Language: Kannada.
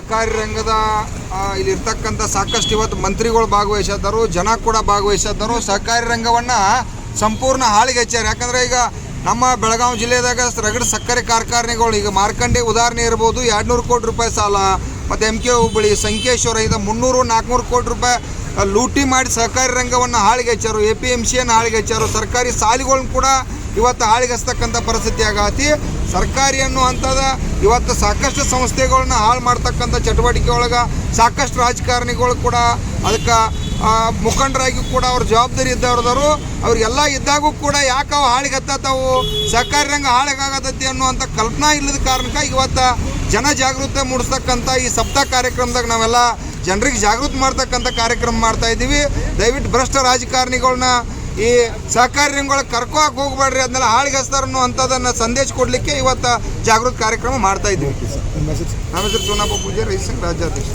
ಸಹಕಾರಿ ರಂಗದ ಇಲ್ಲಿ ಇಲ್ಲಿರ್ತಕ್ಕಂಥ ಸಾಕಷ್ಟು ಇವತ್ತು ಮಂತ್ರಿಗಳು ಭಾಗವಹಿಸಿದ್ದರು ಜನ ಕೂಡ ಭಾಗವಹಿಸಿದ್ದರು ಸಹಕಾರಿ ರಂಗವನ್ನು ಸಂಪೂರ್ಣ ಹಾಳಿಗೆ ಹಚ್ಚಾರ ಯಾಕಂದರೆ ಈಗ ನಮ್ಮ ಬೆಳಗಾವಿ ಜಿಲ್ಲೆದಾಗ ರಗಡ ಸಕ್ಕರೆ ಕಾರ್ಖಾನೆಗಳು, ಈಗ ಮಾರ್ಕಂಡೆ ಉದಾಹರಣೆ ಇರ್ಬೋದು, ಎರಡುನೂರು ಕೋಟಿ ರೂಪಾಯಿ ಸಾಲ, ಮತ್ತು ಎಂ ಕೆ ಹುಬ್ಬಳ್ಳಿ, ಸಂಕೇಶ್ವರ ಇದು ಮುನ್ನೂರು, ನಾಲ್ಕುನೂರು ಕೋಟಿ ರೂಪಾಯಿ ಲೂಟಿ ಮಾಡಿ ಸಹಕಾರಿ ರಂಗವನ್ನು ಹಾಳಿಗೆ ಹಚ್ಚಾರು ಎ ಪಿ ಎಂ ಸಿಯನ್ನು ಹಾಳಿಗೆ ಹಚ್ಚಾರು ಸರ್ಕಾರಿ ಸಾಲಿಗಳನ್ನ ಕೂಡ ಇವತ್ತು ಹಾಳಿಗಸ್ತಕ್ಕಂಥ ಪರಿಸ್ಥಿತಿ ಆಗತಿ. ಸರ್ಕಾರಿ ಅನ್ನುವಂಥದ್ದು ಇವತ್ತು ಸಾಕಷ್ಟು ಸಂಸ್ಥೆಗಳನ್ನ ಹಾಳು ಮಾಡ್ತಕ್ಕಂಥ ಚಟುವಟಿಕೆ ಒಳಗೆ ಸಾಕಷ್ಟು ರಾಜಕಾರಣಿಗಳು ಕೂಡ ಅದಕ್ಕೆ ಮುಖಂಡರಾಗಿ ಕೂಡ ಅವ್ರ ಜವಾಬ್ದಾರಿ ಇದ್ದವ್ರದವರು. ಅವ್ರಿಗೆಲ್ಲ ಇದ್ದಾಗೂ ಕೂಡ ಯಾಕೆ ಅವು ಹಾಳಿಗೆ ಹತ್ತತಾವು ಸರ್ಕಾರಿ ರಂಗ ಹಾಳಿಗಾಗತೈತಿ ಅನ್ನುವಂಥ ಕಲ್ಪನಾ ಇಲ್ಲದ ಕಾರಣಕ್ಕೆ ಇವತ್ತು ಜನ ಜಾಗೃತಿ ಮೂಡಿಸ್ತಕ್ಕಂಥ ಈ ಸಪ್ತಾಹ ಕಾರ್ಯಕ್ರಮದಾಗ ನಾವೆಲ್ಲ ಜನರಿಗೆ ಜಾಗೃತಿ ಮಾಡ್ತಕ್ಕಂಥ ಕಾರ್ಯಕ್ರಮ ಮಾಡ್ತಾ ಇದ್ದೀವಿ. ದಯವಿಟ್ಟು ಭ್ರಷ್ಟ ರಾಜಕಾರಣಿಗಳನ್ನ ಈ ಸಹಕಾರಿ ರಂಗಗಳಿಗೆ ಕರ್ಕೋಕ್ ಹೋಗ್ಬೇಡ್ರಿ ಅದನ್ನೆಲ್ಲ ಹಾಳಿಗೆ ಹಚ್ತಾರ ಅನ್ನುವಂಥದ್ದನ್ನು ಸಂದೇಶ ಕೊಡಲಿಕ್ಕೆ ಇವತ್ತು ಜಾಗೃತಿ ಕಾರ್ಯಕ್ರಮ ಮಾಡ್ತಾ ಇದ್ದೀವಿ. ನಮ್ಮ ಹೆಸರು ಸೋನಪ್ಪ ಪೂಜಾರಿ ರಾಜ್ಯಾಧ್ಯಕ್ಷ.